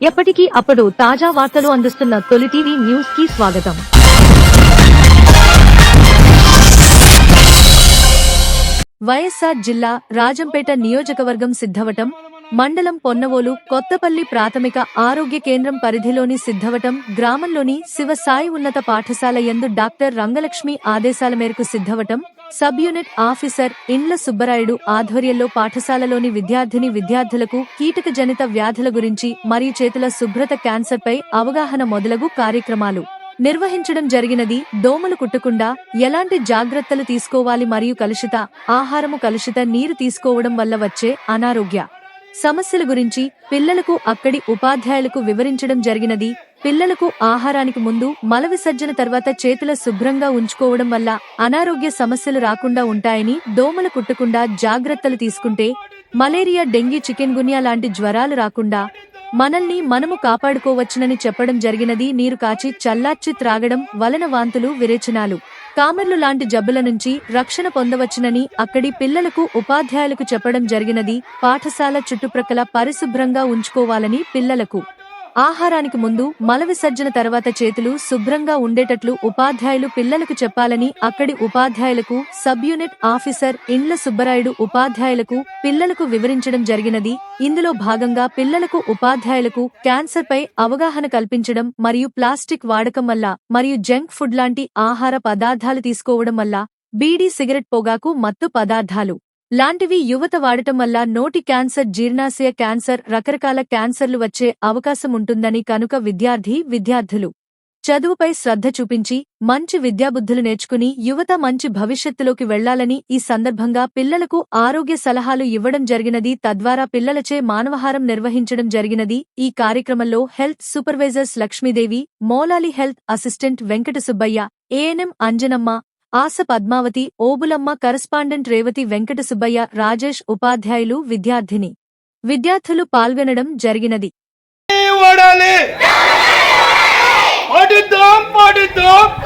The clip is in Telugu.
ఎప్పటికీ అప్పుడు తాజా వార్తలు అందిస్తున్న తొలి టీవీ న్యూస్కి స్వాగతం. వైఎస్ఆర్ జిల్లా రాజంపేట నియోజకవర్గం సిద్ధవటం మండలం పొన్నవోలు కొత్తపల్లి ప్రాథమిక ఆరోగ్య కేంద్రం పరిధిలోని సిద్ధవటం గ్రామంలోని శివ సాయి ఉన్నత పాఠశాల యందు డాక్టర్ రంగలక్ష్మి ఆదేశాల మేరకు సిద్ధవటం సబ్ యూనిట్ ఆఫీసర్ ఇండ్ల సుబ్బరాయుడు ఆధ్వర్యంలో పాఠశాలలోని విద్యార్థిని విద్యార్థులకు కీటక జనిత వ్యాధుల గురించి మరియు చేతుల శుభ్రత క్యాన్సర్పై అవగాహన మొదలగు కార్యక్రమాలు. నిర్వహించడం జరిగినది దోమలు కుట్టకుండా ఎలాంటి జాగ్రత్తలు తీసుకోవాలి మరియు కలుషిత ఆహారము కలుషిత నీరు తీసుకోవడం వల్ల వచ్చే అనారోగ్య సమస్యల గురించి పిల్లలకు అక్కడి ఉపాధ్యాయులకు వివరించడం జరిగినది. పిల్లలకు ఆహారానికి ముందు మల విసర్జన తర్వాత చేతుల శుభ్రంగా ఉంచుకోవడం వల్ల అనారోగ్య సమస్యలు రాకుండా ఉంటాయని దోమలు కుట్టకుండా జాగ్రత్తలు తీసుకుంటే మలేరియా డెంగీ చికెన్ గున్యా లాంటి జ్వరాలు రాకుండా మనల్ని మనము కాపాడుకోవచ్చునని చెప్పడం జరిగినది. నీరు కాచి చల్లార్చి త్రాగడం వలన వాంతులు విరేచనాలు. కామెర్లు లాంటి జబ్బుల నుంచి రక్షణ పొందవచ్చునని అక్కడి పిల్లలకు ఉపాధ్యాయులకు చెప్పడం జరిగినది పాఠశాల చుట్టుప్రక్కల పరిశుభ్రంగా ఉంచుకోవాలని పిల్లలకు. ఆహారానికి ముందు మల విసర్జన తర్వాత చేతులు శుభ్రంగా ఉండేటట్లు ఉపాధ్యాయులు పిల్లలకు చెప్పాలని అక్కడి ఉపాధ్యాయులకు సబ్ యూనిట్ ఆఫీసర్ ఇండ్ల సుబ్బరాయుడు ఉపాధ్యాయులకు పిల్లలకు వివరించడం జరిగినది. ఇందులో భాగంగా పిల్లలకు ఉపాధ్యాయులకు క్యాన్సర్ పై అవగాహన కల్పించడం మరియు ప్లాస్టిక్ వాడకం వల్ల మరియు జంక్ ఫుడ్ లాంటి ఆహార పదార్థాలు తీసుకోవడం వల్ల బీడీ సిగరెట్ పొగాకు మత్తు పదార్థాలు. లాంటివి యువత వాడటం వల్ల నోటి క్యాన్సర్ జీర్ణాశయ క్యాన్సర్ రకరకాల క్యాన్సర్లు వచ్చే అవకాశం ఉంటుందని కనుక విద్యార్థి విద్యార్థులు చదువుపై శ్రద్ధ చూపించి మంచి విద్యాబుద్ధులు నేర్చుకుని యువత మంచి భవిష్యత్తులోకి వెళ్ళాలని ఈ సందర్భంగా పిల్లలకు ఆరోగ్య సలహాలు ఇవ్వడం జరిగినది తద్వారా పిల్లలచే మానవహారం నిర్వహించడం జరిగినది. ఈ కార్యక్రమంలో health supervisors Lakshmidevi Molali health assistant Venkata Subbaiah ANM Anjanamma ASHA Padmavathi Obulamma correspondent Revathi Venkata Subbaiah Rajesh ఉపాధ్యాయులు విద్యార్థిని. విద్యార్థులు పాల్గొనడం జరిగినది. పాటిద్దాం పాటిద్దాం